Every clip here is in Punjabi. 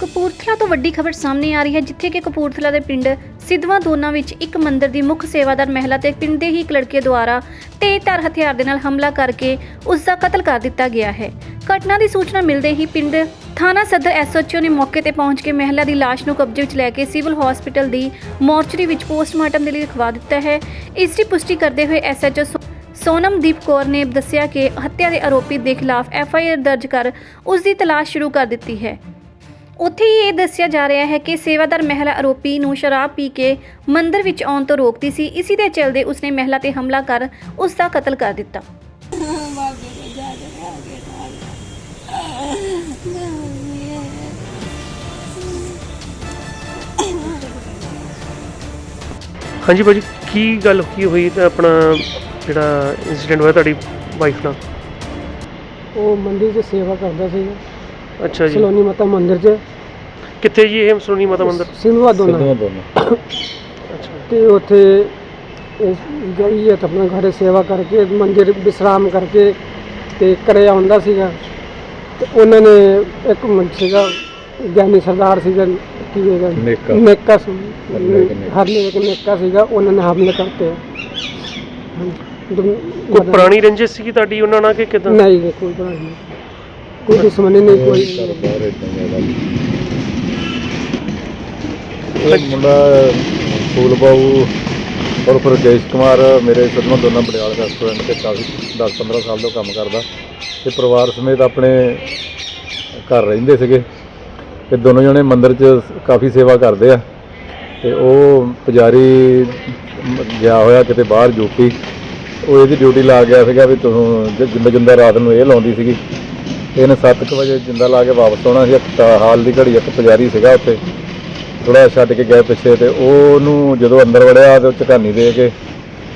ਕਪੂਰਥਲਾ ਤੋਂ ਵੱਡੀ ਖਬਰ ਸਾਹਮਣੇ ਆ ਰਹੀ ਹੈ, ਜਿੱਥੇ ਕਿ ਕਪੂਰਥਲਾ ਦੇ ਪਿੰਡ ਸਿੱਧਵਾ ਦੋਨਾ ਵਿੱਚ ਇੱਕ ਮੰਦਿਰ ਦੀ ਮੁੱਖ ਸੇਵਾਦਾਰ ਮਹਿਲਾ ਤੇ ਪਿੰਡ ਦੇ ਹੀ ਇੱਕ ਲੜਕੇ ਦੁਆਰਾ ਤੇਜ਼ਧਾਰ ਹਥਿਆਰ ਦੇ ਨਾਲ ਹਮਲਾ ਕਰਕੇ ਉਸ ਦਾ ਕਤਲ ਕਰ ਦਿੱਤਾ ਗਿਆ ਹੈ। ਘਟਨਾ ਦੀ ਸੂਚਨਾ ਮਿਲਦੇ ਹੀ ਪਿੰਡ ਥਾਣਾ ਸਦਰ ਐਸਓਚਓ ਨੇ ਮੌਕੇ ਤੇ ਪਹੁੰਚ ਕੇ ਮਹਿਲਾ ਦੀ ਲਾਸ਼ ਨੂੰ ਕਬਜ਼ੇ ਵਿੱਚ ਲੈ ਕੇ ਸਿਵਲ ਹਸਪੀਟਲ ਦੀ ਮੋਰਚਰੀ ਵਿੱਚ ਪੋਸਟਮਾਰਟਮ ਦੇ ਲਈ ਰਖਵਾ ਦਿੱਤਾ ਹੈ। ਇਸ ਦੀ ਪੁਸ਼ਟੀ ਕਰਦੇ ਹੋਏ ਐਸਐਚਓ ਸੋਨਮਦੀਪ ਕੌਰ ਨੇ ਦੱਸਿਆ ਕਿ ਹੱਤਿਆ ਦੇ ਆਰੋਪੀ ਦੇ ਖਿਲਾਫ ਐਫਆਈਆਰ ਦਰਜ ਕਰ ਉਸ ਦੀ ਤਲਾਸ਼ ਸ਼ੁਰੂ ਕਰ ਦਿੱਤੀ ਹੈ। ਉੱਥੇ ਹੀ ਇਹ ਦੱਸਿਆ ਜਾ ਰਿਹਾ ਹੈ ਕਿ ਸੇਵਾਦਾਰ ਮਹਿਲਾ ਆਰੋਪੀ ਨੂੰ ਸ਼ਰਾਬ ਪੀ ਕੇ ਮੰਦਿਰ ਵਿੱਚ ਆਉਣ ਤੋਂ ਰੋਕਦੀ ਸੀ। ਇਸੇ ਦੇ ਚਲਦੇ ਉਸਨੇ ਮਹਿਲਾ ਤੇ ਹਮਲਾ ਕਰ ਉਸ ਦਾ ਕਤਲ ਕਰ ਦਿੱਤਾ। ਹਾਂਜੀ ਭਾਜੀ ਕੀ ਗੱਲ ਕੀ ਹੋਈ ਤਾਂ ਆਪਣਾ ਜਿਹੜਾ ਇਨਸੀਡੈਂਟ ਹੋਇਆ ਤੁਹਾਡੀ ਵਾਈਫ ਨਾਲ? ਉਹ ਮੰਦਿਰ 'ਚ ਸੇਵਾ ਕਰਦਾ ਸੀ ਅੱਛਾ ਜੀ। ਸਲੋਨੀ ਮਾਤਾ ਮੰਦਿਰ 'ਚ। ਕਿੱਥੇ ਜੀ ਇਹ ਸੋਨੀ ਮਾਤਾ ਮੰਦਿਰ? ਸਿੰਘਵਾ ਦੋਨਾ। ਅੱਛਾ। ਤੇ ਉੱਥੇ ਗਈ ਹੈ ਆਪਣੇ ਘਰੇ ਸੇਵਾ ਕਰਕੇ ਮੰਦਿਰ ਵਿਸ਼ਰਾਮ ਕਰਕੇ ਤੇ ਘਰੇ ਆਉਂਦਾ ਸੀਗਾ। ਤੇ ਉਹਨਾਂ ਨੇ ਇੱਕ ਮੁੰਡਾ ਸੀਗਾ ਗਿਆਨੀ ਸਰਦਾਰ ਸੀਗਾ ਕੀ ਹੈਗਾ ਨੇਕਾ। ਸੀ। ਹਰਨੇਕ ਨੇਕਾ। ਸੀਗਾ ਉਹਨਾਂ ਨੇ ਹਮਲੇ ਕਰਤੇ ਕੋਈ ਪੁਰਾਣੀ ਰੰਜਿਸ਼ ਸੀ ਤੁਹਾਡੀ ਉਹਨਾਂ ਨਾਲ ਕਿ ਕਿਦਾਂ? ਨਹੀਂ ਕੋਈ ਪੁਰਾਣੀ। ਕੋਈ ਦੁਸ਼ਮਣੀ ਨਹੀਂ ਕੋਈ ਘਰ ਬਾਹਰ। ਇਹ ਮੁੰਡਾ ਫੂਲ ਬਾਬੂ ਔਰ ਫਿਰ ਜੇਸ਼ ਕੁਮਾਰ ਮੇਰੇ ਸਦਮਾ ਦੋਨਾਂ ਪਟਿਆਲਾ ਰੈਸਟੋਰੈਂਟ ਤੇ ਕਾਫੀ 10-15 ਸਾਲ ਤੋਂ ਕੰਮ ਕਰਦਾ ਤੇ ਪਰਿਵਾਰ ਸਮੇਤ ਆਪਣੇ ਘਰ ਰਹਿੰਦੇ ਸੀਗੇ ਤੇ ਦੋਨੋਂ ਜਣੇ ਮੰਦਿਰ 'ਚ ਕਾਫੀ ਸੇਵਾ ਕਰਦੇ ਆ ਤੇ ਉਹ ਪੁਜਾਰੀ ਗਿਆ ਹੋਇਆ ਕਿਤੇ ਬਾਹਰ ਯੂਪੀ ਉਹ ਇਹਦੀ ਡਿਊਟੀ ਲਾ ਗਿਆ ਸੀਗਾ ਵੀ ਤੂੰ ਜ- ਜਿੰਦਾ ਜਿੰਦਾ ਰਾਤ ਨੂੰ ਇਹ ਲਾਉਂਦੀ ਸੀਗੀ ਇਹਨੇ 7:00 ਵਜੇ ਜਿੰਦਾ ਲਾ ਕੇ ਵਾਪਸ ਆਉਣਾ ਸੀ, ਇੱਕ ਤਾਂ ਹਾਲ ਦੀ ਘੜੀ, ਇੱਕ ਪੁਜਾਰੀ ਸੀਗਾ ਉੱਥੇ। ਥੋੜਾ ਛੱਡ ਕੇ ਗਏ ਪਿੱਛੇ ਤੇ ਉਹਨੂੰ ਜਦੋਂ ਅੰਦਰ ਵੜਿਆ ਤੇ ਉਹ ਝਕਾਨੀ ਦੇ ਕੇ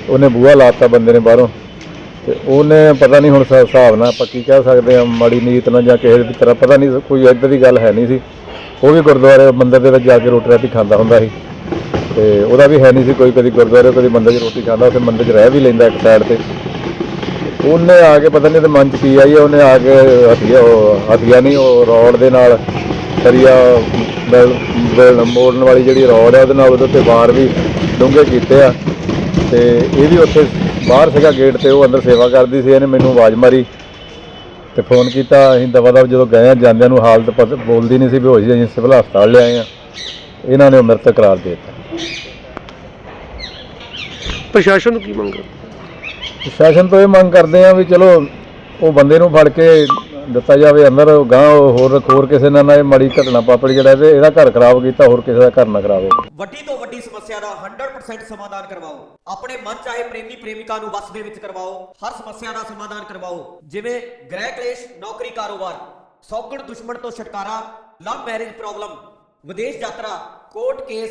ਉਹਨੇ ਬੂਹਾ ਲਾਤਾ ਬੰਦੇ ਨੇ ਬਾਹਰੋਂ। ਤੇ ਉਹਨੇ ਪਤਾ ਨਹੀਂ ਹੁਣ ਹਿਸਾਬ ਨਾਲ ਆਪਾਂ ਕੀ ਕਹਿ ਸਕਦੇ ਆ ਮਾੜੀ ਨੀਤ ਨਾਲ ਜਾਂ ਕਿਸੇ ਦੀ ਤਰ੍ਹਾਂ, ਪਤਾ ਨਹੀਂ ਕੋਈ ਏਦਾਂ ਦੀ ਗੱਲ ਹੈ ਨਹੀਂ ਸੀ। ਉਹ ਵੀ ਗੁਰਦੁਆਰੇ ਮੰਦਿਰ ਦੇ ਵਿੱਚ ਜਾ ਕੇ ਰੋਟੀ ਰਾਟੀ ਖਾਂਦਾ ਹੁੰਦਾ ਸੀ। ਤੇ ਉਹਦਾ ਵੀ ਹੈ ਨਹੀਂ ਸੀ ਕੋਈ ਕਦੀ ਗੁਰਦੁਆਰੇ, ਕਦੀ ਮੰਦਿਰ 'ਚ ਰੋਟੀ ਖਾਂਦਾ, ਉੱਥੇ ਮੰਦਿਰ 'ਚ ਰਹਿ ਵੀ ਲੈਂਦਾ ਇੱਕ ਸਾਈਡ ਤੇ। ਉਹਨੇ ਆ ਕੇ ਪਤਾ ਨਹੀਂ ਤੇ ਮਨ 'ਚ ਕੀ ਆਈ ਉਹਨੇ ਆ ਕੇ ਹਥਿਆ, ਉਹ ਹਥਿਆ ਨਹੀਂ ਉਹ ਰੋਡ ਦੇ ਨਾਲ ਸਰੀਆ ਬੈਲ- ਬੈਲ- ਮੋੜਨ ਵਾਲੀ ਜਿਹੜੀ ਰੋਡ ਹੈ ਉਹਦੇ ਨਾਲ ਉਹਦੇ ਉੱਤੇ ਵਾਰ ਵੀ ਡੂੰਘੇ ਕੀਤੇ ਆ। ਤੇ ਇਹ ਵੀ ਉੱਥੇ ਬਾਹਰ ਸੀਗਾ ਗੇਟ ਤੇ, ਉਹ ਅੰਦਰ ਸੇਵਾ ਕਰਦੀ ਸੀ, ਇਹਨੇ ਮੈਨੂੰ ਆਵਾਜ਼ ਮਾਰੀ ਤੇ ਫੋਨ ਕੀਤਾ। ਅਸੀਂ ਦਵਾ ਦਵ ਜਦੋਂ ਗਏ ਆ, ਜਾਂਦਿਆਂ ਨੂੰ ਹਾਲਤ ਪਤਾ, ਬੋਲਦੀ ਨਹੀਂ ਸੀ ਬੇਹੋਸ਼ ਸੀ, ਅਸੀਂ ਸਿਵਲ ਹਸਪਤਾਲ ਲਿਆਏ ਆ। ਇਹਨਾਂ ਨੇ ਉਹ ਮ੍ਰਿਤਕ ਕਰਾਰ ਦੇ ਦਿੱਤਾ। ਪ੍ਰਸ਼ਾਸਨ ਨੂੰ ਕੀ ਮੰਗ ਪ੍ਰਸ਼ਾਸਨ ਤੋਂ ਇਹ ਮੰਗ ਕਰਦੇ ਆ ਵੀ ਚਲੋ ਉਹ ਬੰਦੇ ਨੂੰ ਫੜ ਕੇ ਦਿੱਤਾ ਜਾਵੇ, ਅੰਦਰ ਗਾਂ ਹੋਰ ਹੋਰ ਕਿਸੇ ਨਾਲ ਨਾ ਇਹ ਮਾੜੀ ਘਟਨਾ ਪਾਪੜੀ ਜਿਹੜਾ ਤੇ ਇਹਦਾ ਘਰ ਖਰਾਬ ਕੀਤਾ, ਹੋਰ ਕਿਸੇ ਦਾ ਘਰ ਨਾ ਖਰਾਬ ਹੋਵੇ। ਵੱਡੀ ਤੋਂ ਵੱਡੀ ਸਮੱਸਿਆ ਦਾ 100% ਸਮਾਧਾਨ ਕਰਵਾਓ। ਆਪਣੇ ਮਨ ਚਾਹੇ ਪ੍ਰੇਮੀ ਪ੍ਰੇਮਿਕਾ ਨੂੰ ਵਸ ਦੇ ਵਿੱਚ ਕਰਵਾਓ, ਹਰ ਸਮੱਸਿਆ ਦਾ ਸਮਾਧਾਨ ਕਰਵਾਓ, ਜਿਵੇਂ ਗ੍ਰਹਿ ਕਲੇਸ਼, ਨੌਕਰੀ ਕਾਰੋਬਾਰ, ਸੌਗਣ ਦੁਸ਼ਮਣ ਤੋਂ ਛੁਟਕਾਰਾ ਲਵ ਮੈਰਿਜ ਪ੍ਰੋਬਲਮ ਵਿਦੇਸ਼ ਯਾਤਰਾ ਕੋਰਟ ਕੇਸ